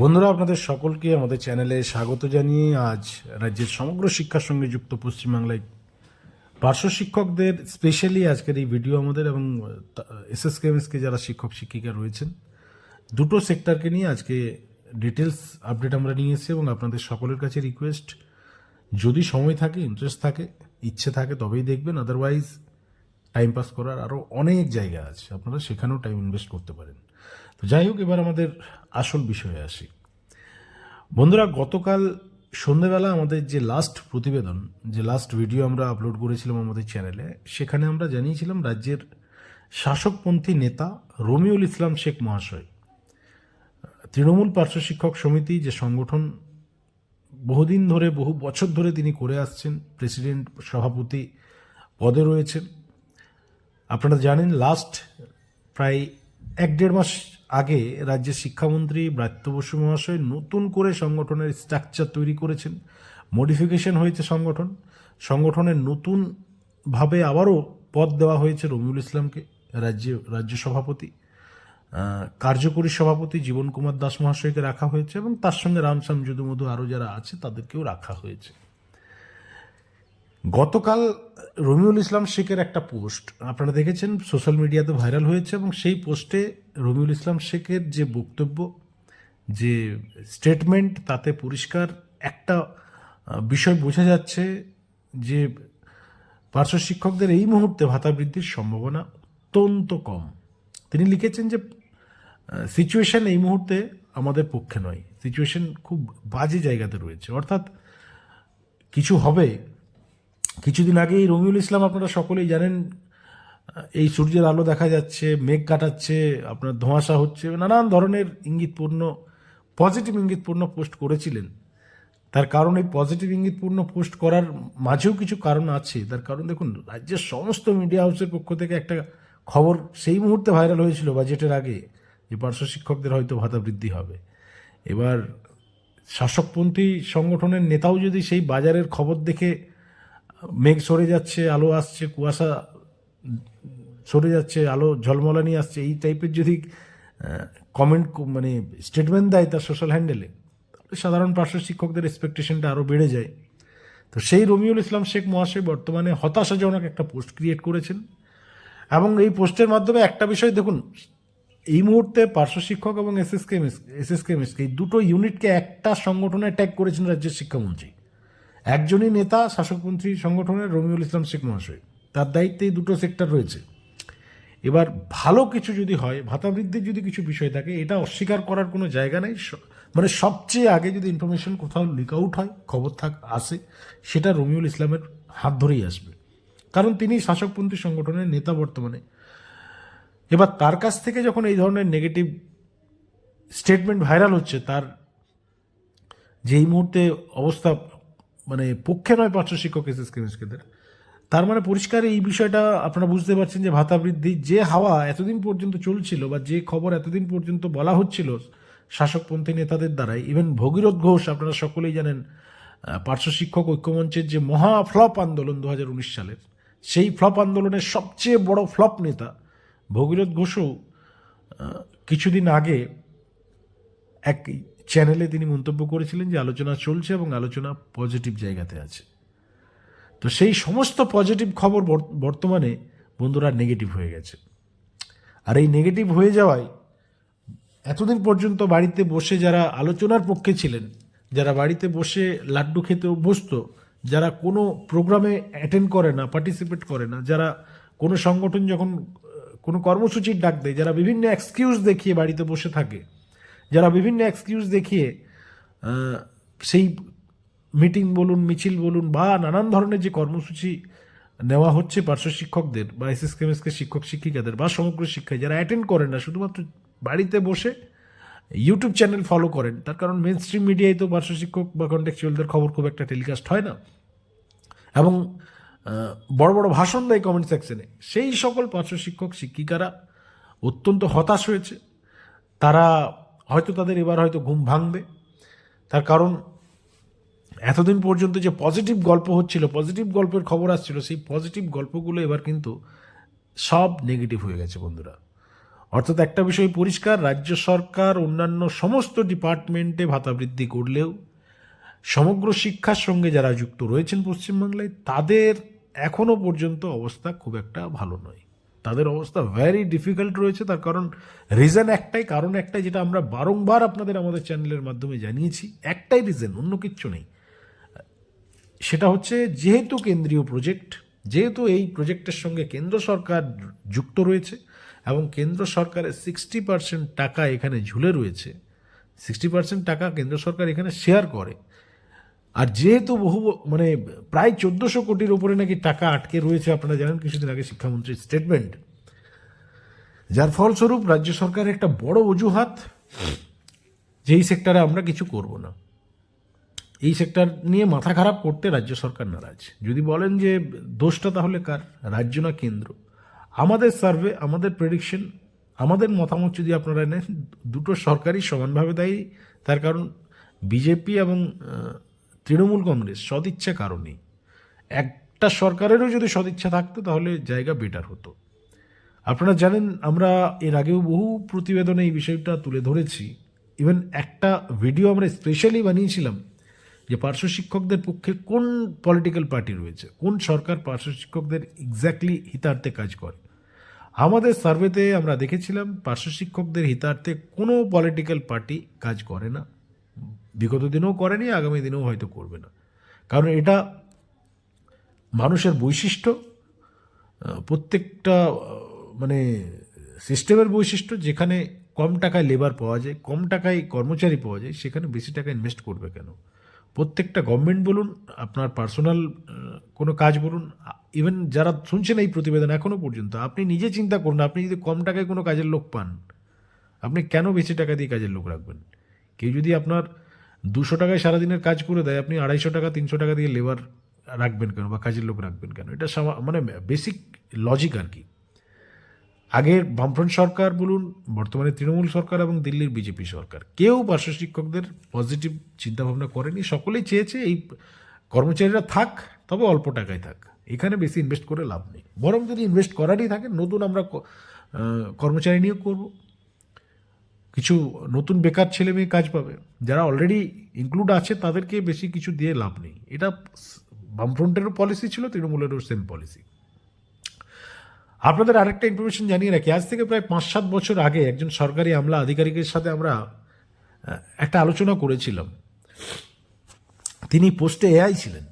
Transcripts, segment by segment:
বন্ধুরা, আপনাদের সকলকে আমাদের চ্যানেলে স্বাগত জানিয়ে আজ রাজ্যের সমগ্র শিক্ষার সঙ্গে যুক্ত পশ্চিমবাংলায় পার্শ্ব শিক্ষকদের স্পেশালি আজকের এই ভিডিও আমাদের এবং এস এস কেমএসকে যারা শিক্ষক, শিক্ষিকা রয়েছেন, দুটো সেক্টরকে নিয়ে আজকে ডিটেলস আপডেট আমরা নিয়ে এসেছি এবং আপনাদের সকলের কাছে রিকোয়েস্ট যদি সময় থাকে ইন্টারেস্ট থাকে, ইচ্ছে থাকে, তবেই দেখবেন আদারওয়াইজ টাইম পাস করার আরও অনেক জায়গা আছে। আপনারা সেখানেও টাইম ইনভেস্ট করতে পারেন। যাই হোক, এবার আমাদের আসল বিষয়ে আসি। বন্ধুরা, গতকাল সন্ধেবেলা আমাদের যে লাস্ট প্রতিবেদন, যে লাস্ট ভিডিও আমরা আপলোড করেছিলাম আমাদের চ্যানেলে সেখানে আমরা জানিয়েছিলাম রাজ্যের শাসকপন্থী নেতা রমিউল ইসলাম শেখ মহাশয়, তৃণমূল পার্শ্ব শিক্ষক সমিতি যে সংগঠন বহুদিন ধরে, বহু বছর ধরে তিনি করে আসছেন প্রেসিডেন্ট সভাপতি পদে রয়েছেন। আপনারা জানেন লাস্ট প্রায় এক দেড় মাস আগে রাজ্যের শিক্ষামন্ত্রী ব্রাত্য বসু মহাশয় নতুন করে সংগঠনের স্ট্রাকচার তৈরি করেছেন মডিফিকেশন হয়েছে সংগঠন, সংগঠনের নতুনভাবে আবারও পদ দেওয়া হয়েছে রমিউল ইসলামকে, রাজ্য রাজ্য সভাপতি কার্যকরী সভাপতি জীবন কুমার দাস মহাশয়কে রাখা হয়েছে এবং তার সঙ্গে রামশ্যাম যদুমধু আরও যারা আছে তাদেরকেও রাখা হয়েছে। গতকাল রমিউল ইসলাম শেখের একটা পোস্ট, আপনারা দেখেছেন, সোশ্যাল মিডিয়াতে ভাইরাল হয়েছে এবং সেই পোস্টে রমিউল ইসলাম শেখের যে বক্তব্য, যে স্টেটমেন্ট তাতে পরিষ্কার একটা বিষয় বোঝা যাচ্ছে যে পার্শ্ব শিক্ষকদের এই মুহূর্তে ভাতা বৃদ্ধির সম্ভাবনা অত্যন্ত কম। তিনি লিখেছেন যে সিচুয়েশন এই মুহূর্তে আমাদের পক্ষে নয়। সিচুয়েশন খুব বাজে জায়গাতে রয়েছে। অর্থাৎ কিছু হবে কিছুদিন আগেই রমিউল ইসলাম আপনারা সকলেই জানেন, এই সূর্যের আলো দেখা যাচ্ছে, মেঘ কাটাচ্ছে, আপনার ধোঁয়াশা হচ্ছে, নানান ধরনের ইঙ্গিতপূর্ণ, পজিটিভ ইঙ্গিতপূর্ণ পোস্ট করেছিলেন। তার কারণ এই পজিটিভ ইঙ্গিতপূর্ণ পোস্ট করার মাঝেও কিছু কারণ আছে। তার কারণ দেখুন, রাজ্যের সমস্ত মিডিয়া হাউসের পক্ষ থেকে একটা খবর সেই মুহূর্তে ভাইরাল হয়েছিল বাজেটের আগে, যে পার্শ্ব শিক্ষকদের হয়তো ভাতা বৃদ্ধি হবে। এবার শাসকপন্থী সংগঠনের নেতাও যদি সেই বাজারের খবর দেখে মেঘ সরে যাচ্ছে, আলো আসছে, কুয়াশা সরে যাচ্ছে, আলো ঝলমলানি আসছে, এই টাইপের যদি কমেন্ট মানে স্টেটমেন্ট দেয় তার সোশ্যাল হ্যান্ডেলে সাধারণ পার্শ্ব শিক্ষকদের এক্সপেকটেশনটা আরও বেড়ে যায়। তো সেই রমিউল ইসলাম শেখ মহাশয় বর্তমানে হতাশাজনক একটা পোস্ট ক্রিয়েট করেছেন এবং এই পোস্টের মাধ্যমে একটা বিষয় দেখুন, এই মুহূর্তে পার্শ্ব শিক্ষক এবং এস এস কেমিস এস এস কেমিসকে এই দুটো ইউনিটকে একটা সংগঠনে ট্যাগ করেছেন রাজ্যের শিক্ষামন্ত্রী। একজনই নেতা শাসকমন্ত্রী সংগঠনের রমিউল ইসলাম শেখ মহাশয়। তার দায়িত্বে এই দুটো সেক্টর রয়েছে। এবার ভালো কিছু যদি হয়, ভাতা বৃদ্ধির যদি কিছু বিষয় থাকে, এটা অস্বীকার করার কোনো জায়গা নেই। মানে সবচেয়ে আগে যদি ইনফরমেশন কোথাও লিক আউট হয়, খবর থাক, আসে, সেটা রমিউল ইসলামের হাত ধরেই আসবে। কারণ তিনি শাসকপন্থী সংগঠনের নেতা বর্তমানে। এবার তার কাছ থেকে যখন এই ধরনের নেগেটিভ স্টেটমেন্ট ভাইরাল হচ্ছে, তার যেই মুহূর্তে অবস্থা মানে পক্ষে নয় পার্শ্ব শিক্ষক এস এস কেমিস্টদের তার মানে পরিষ্কার এই বিষয়টা আপনারা বুঝতে পারছেন যে ভাতা বৃদ্ধি, যে হাওয়া এতদিন পর্যন্ত চলছিল বা যে খবর এতদিন পর্যন্ত বলা হচ্ছিল শাসকপন্থী নেতাদের দ্বারাই ইভেন ভগীরথ ঘোষ, আপনারা সকলেই জানেন পার্শ্ব শিক্ষক ঐক্যমঞ্চের যে মহা ফ্লপ আন্দোলন দু হাজার উনিশ সালের, সেই ফ্লপ আন্দোলনের সবচেয়ে বড় ফ্লপ নেতা ভগীরথ ঘোষও কিছুদিন আগে এক চ্যানেলে তিনি মন্তব্য করেছিলেন যে আলোচনা চলছে এবং আলোচনা পজিটিভ জায়গাতে আছে। তো সেই সমস্ত পজিটিভ খবর বর্তমানে বন্ধুরা নেগেটিভ হয়ে গেছে। আর এই নেগেটিভ হয়ে যাওয়ায় এতদিন পর্যন্ত বাড়িতে বসে যারা আলোচনার পক্ষে ছিলেন, যারা বাড়িতে বসে লাড্ডু খেতে অভ্যস্ত, যারা কোনো প্রোগ্রামে অ্যাটেন্ড করে না পার্টিসিপেট করে না, যারা কোনো সংগঠন যখন, কোনো কর্মসূচির ডাক দেয়, যারা বিভিন্ন এক্সকিউজ দেখিয়ে বাড়িতে বসে থাকে যারা বিভিন্ন এক্সকিউজ দেখিয়ে সেই মিটিং বলুন, মিছিল বলুন, বা নানান ধরনের যে কর্মসূচি নেওয়া হচ্ছে পার্শ্ব শিক্ষকদের বা এস এস কেমএসকে শিক্ষক শিক্ষিকাদের বা সমগ্র শিক্ষায়, যারা অ্যাটেন্ড করেন না, শুধুমাত্র বাড়িতে বসে ইউটিউব চ্যানেল ফলো করেন, তার কারণ মেন স্ট্রিম মিডিয়ায় তো পার্শ্ব শিক্ষক বা কন্টেক্সুয়ালদের খবর খুব একটা টেলিকাস্ট হয় না। এবং বড় বড় ভাষণ দেয় কমেন্ট সেকশনে সেই সকল পার্শ্ব শিক্ষক, শিক্ষিকারা অত্যন্ত হতাশ হয়েছে। তারা হয়তো তাদের এবার হয়তো ঘুম ভাঙবে। তার কারণ, এতদিন পর্যন্ত যে পজিটিভ গল্প হচ্ছিল পজিটিভ গল্পের খবর আসছিল, সেই পজিটিভ গল্পগুলো এবার কিন্তু সব নেগেটিভ হয়ে গেছে বন্ধুরা। অর্থাৎ একটা বিষয় পরিষ্কার, রাজ্য সরকার অন্যান্য সমস্ত ডিপার্টমেন্টে ভাতা বৃদ্ধি করলেও, সমগ্র শিক্ষার সঙ্গে যারা যুক্ত রয়েছেন পশ্চিমবাংলায়, তাদের এখনও পর্যন্ত অবস্থা খুব একটা ভালো নয়। তাদের অবস্থা ভেরি ডিফিকাল্ট রয়েছে, তার কারণ রিজন একটাই, কারণ একটাই যেটা আমরা বারংবার আপনাদের আমাদের চ্যানেলের মাধ্যমে জানিয়েছি, একটাই রিজন অন্য কিচ্ছু নেই। সেটা হচ্ছে যেহেতু কেন্দ্রীয় প্রজেক্ট যেহেতু এই প্রজেক্টের সঙ্গে কেন্দ্র সরকার যুক্ত রয়েছে এবং কেন্দ্র সরকারের সিক্সটি পার্সেন্ট টাকা এখানে ঝুলে রয়েছে সিক্সটি পার্সেন্ট টাকা কেন্দ্র সরকার এখানে শেয়ার করে। আর যেহেতু বহু মানে প্রায় চোদ্দোশো কোটির উপরে নাকি টাকা আটকে রয়েছে, আপনারা জানেন, কিছুদিন আগে শিক্ষামন্ত্রীর স্টেটমেন্ট যার ফলস্বরূপ রাজ্য সরকারের একটা বড় অজুহাত যে এই সেক্টরে আমরা কিছু করব না। এই সেক্টর নিয়ে মাথা খারাপ করতে রাজ্য সরকার নারাজ। যদি বলেন যে দোষটা তাহলে কার? রাজ্য না কেন্দ্র? আমাদের সার্ভে আমাদের প্রেডিকশন আমাদের মতামত যদি আপনারা নেন, দুটো সরকারই সমানভাবে দায়ী। তার কারণ, বিজেপি এবং তৃণমূল কংগ্রেস সদিচ্ছা কারণেই একটা সরকারেরও যদি সদিচ্ছা থাকতো, তাহলে জায়গা বেটার হতো। আপনারা জানেন, আমরা এর আগেও বহু প্রতিবেদনে এই বিষয়টা তুলে ধরেছি। ইভেন একটা ভিডিও আমরা স্পেশালি বানিয়েছিলাম যে পার্শ্ব শিক্ষকদের পক্ষে কোন পলিটিক্যাল পার্টি রয়েছে, কোন সরকার পার্শ্ব শিক্ষকদের এক্স্যাক্টলি হিতার্থে কাজ করে। আমাদের সার্ভেতে আমরা দেখেছিলাম, পার্শ্ব শিক্ষকদের হিতার্থে কোনো পলিটিক্যাল পার্টি কাজ করে না। বিগত দিনেও করেনি, আগামী দিনেও হয়তো করবে না। কারণ এটা মানুষের বৈশিষ্ট্য প্রত্যেকটা মানে সিস্টেমের বৈশিষ্ট্য, যেখানে কম টাকায় লেবার পাওয়া যায়, কম টাকায় কর্মচারী পাওয়া যায়, সেখানে বেশি টাকা ইনভেস্ট করবে কেন? প্রত্যেকটা গভর্নমেন্ট বলুন, আপনার পার্সোনাল কোনো কাজ বলুন ইভেন যারা শুনছেন এই প্রতিবেদন এখনও পর্যন্ত, আপনি নিজে চিন্তা করুন, আপনি যদি কম টাকায় কোনো কাজের লোক পান, আপনি কেন বেশি টাকা দিয়ে কাজের লোক রাখবেন? কেউ যদি আপনার দুশো টাকায় সারাদিনের কাজ করে দেয়, আপনি আড়াইশো টাকা, তিনশো টাকা দিয়ে লেবার রাখবেন কেন বা কাজের লোক রাখবেন কেন? এটা মানে বেসিক লজিক আর কি। আগের বামফ্রন্ট সরকার বলুন, বর্তমানে তৃণমূল সরকার এবং দিল্লির বিজেপি সরকার, কেউ পার্শ্ব শিক্ষকদের পজিটিভ চিন্তাভাবনা করেনি, সকলেই চেয়েছে এই কর্মচারীরা থাক, তবে অল্প টাকায় থাক। এখানে বেশি ইনভেস্ট করে লাভ নেই। বরং যদি ইনভেস্ট করারই থাকে, নতুন আমরা কর্মচারী নিয়োগ করব। কিছু নতুন বেকার ছেলে মেয়ে কাজ পাবে। যারা অলরেডি ইনক্লুড আছে, তাদেরকে বেশি কিছু দিয়ে লাভ নেই। এটা বামফ্রন্টেরও পলিসি ছিল, তৃণমূলেরও সেম পলিসি আপনাদের আরেকটা ইনফরমেশন জানিয়ে রাখি। আজ থেকে প্রায় পাঁচ সাত বছর আগে একজন সরকারি আমলা আধিকারিকের সাথে আমরা একটা আলোচনা করেছিলাম। তিনি পোস্টে এআই ছিলেন।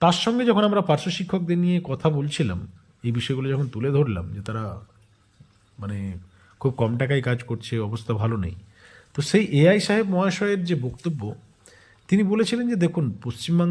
তার সঙ্গে যখন আমরা পার্শ্ব শিক্ষকদের নিয়ে কথা বলছিলাম, এই বিষয়গুলো যখন তুলে ধরলাম যে তারা মানে খুব কম টাকায় কাজ করছে, অবস্থা ভালো নেই। তো সেই এআই সাহেব মহাশয়ের যে বক্তব্য, তিনি বলেছিলেন যে দেখুন পশ্চিমবাংলা